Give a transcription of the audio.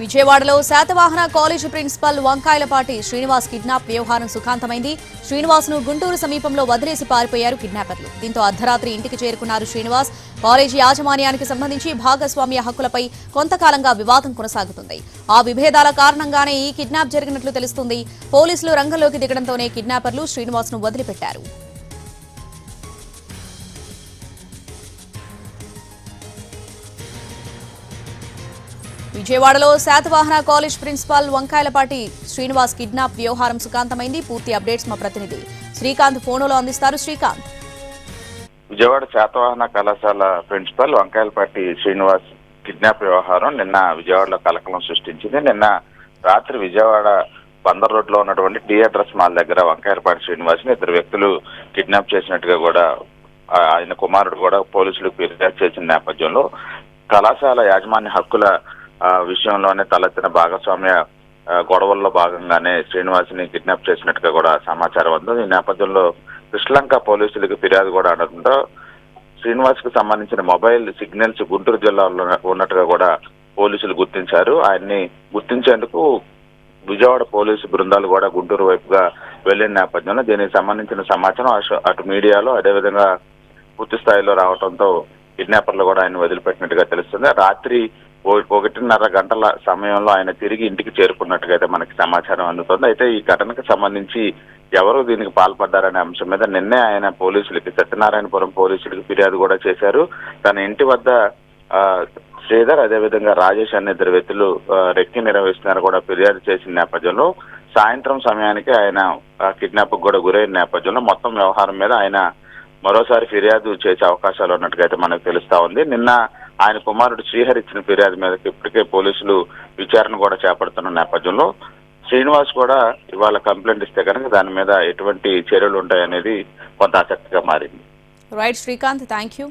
విజయవాడలో Satavahana college principal Vankayalapati Srinivas kidnap వ్యవహారం సుఖాంతమైంది. శ్రీనివాస్ను గుంటూరు సమీపంలో వదిలేసి పారిపోయారు కిడ్నాపర్లు. దీంతో అర్ధరాత్రి ఇంటికి చేరుకున్నారు శ్రీనివాస్. కాలేజీ యాజమాన్యానికి సంబంధించి భాగస్వామ్య హక్కులపై కొంతకాలంగా వివాదం కొనసాగుతుంది. ఆ విభేదాల కారణంగానే ఈ కిడ్నాప్ జరిగినట్లు తెలుస్తుంది. పోలీసులు రంగంలోకి దిగడంతోనే కిడ్నాపర్లు శ్రీనివాస్ను వదిలిపెట్టారు. విజయవాడలో Satavahana college principal Vankayalapati Srinivas kidnap వ్యవహారం సుఖాంతమైంది. పూర్తి అప్డేట్స్ మా ప్రతినిధి శ్రీకాంత్ ఫోనులో అందిస్తారు. శ్రీకాంత్. విజయవాడ శాతవాహన కళాశాల ప్రిన్సిపల్ వంకాయలపాటి శ్రీనివాస్ కిడ్నాప్ వ్యవహారం నిన్న విజయవాడలో కలకలం సృష్టించింది. నిన్న రాత్రి విజయవాడ బందర్ రోడ్లో ఉన్నటువంటి డి అడ్రస్ మాల్ దగ్గర వంకాయలపాటి శ్రీనివాస్ని ఇద్దరు వ్యక్తులు కిడ్నాప్ చేసినట్టుగా కూడా ఆయన కుమారుడు కూడా పోలీసులకు ఫిర్యాదు చేసిన నేపథ్యంలో కళాశాల యాజమాన్య హక్కుల విషయంలోనే తలెత్తిన భాగస్వామ్య గొడవల్లో భాగంగానే శ్రీనివాస్ని కిడ్నాప్ చేసినట్టుగా కూడా సమాచారం ఉంది ఈ నేపథ్యంలో శ్రీలంక పోలీసులకు ఫిర్యాదు కూడా అనడంతో శ్రీనివాస్కు సంబంధించిన మొబైల్ సిగ్నల్స్ గుంటూరు జిల్లాలో ఉన్నట్టుగా కూడా పోలీసులు గుర్తించారు. ఆయన్ని గుర్తించేందుకు విజయవాడ పోలీసు బృందాలు కూడా గుంటూరు వైపుగా వెళ్ళిన నేపథ్యంలో దీనికి సంబంధించిన సమాచారం అటు- అటు మీడియాలో అదేవిధంగా పూర్తి స్థాయిలో రావడంతో కిడ్నాపర్లు కూడా ఆయన వదిలిపెట్టినట్టుగా తెలుస్తుంది. రాత్రి ఒకటిన్నర గంటల సమయంలో ఆయన తిరిగి ఇంటికి చేరుకున్నట్టుగా అయితే మనకి సమాచారం అందుతుంది. అయితే ఈ ఘటనకు సంబంధించి ఎవరు దీనికి పాల్పడ్డారనే అంశం మీద నిన్నే ఆయన పోలీసులకి సత్యనారాయణపురం పోలీసులకి ఫిర్యాదు కూడా చేశారు. తన ఇంటి వద్ద ఆ, శ్రీధర్ అదేవిధంగా రాజేష్ అనే ఇద్దరు వ్యక్తులు రెక్కి నిర్వహిస్తున్నారు కూడా ఫిర్యాదు చేసిన నేపథ్యంలో సాయంత్రం సమయానికి ఆయన కిడ్నాప్ కూడా గురైన నేపథ్యంలో మొత్తం వ్యవహారం మీద ఆయన మరోసారి ఫిర్యాదు చేసే అవకాశాలు ఉన్నట్టుగా అయితే మనకు తెలుస్తా ఉంది. నిన్న ఆయన కుమారుడు శ్రీహరి ఇచ్చిన ఫిర్యాదు మీదకి ఇప్పటికే పోలీసులు విచారణ కూడా చేపడుతున్న నేపథ్యంలో శ్రీనివాస్ కూడా ఇవాళ కంప్లైంట్ ఇస్తే కనుక దాని మీద ఎటువంటి చర్యలు ఉంటాయనేది కొంత ఆసక్తిగా మారింది. Right Srikanth thank you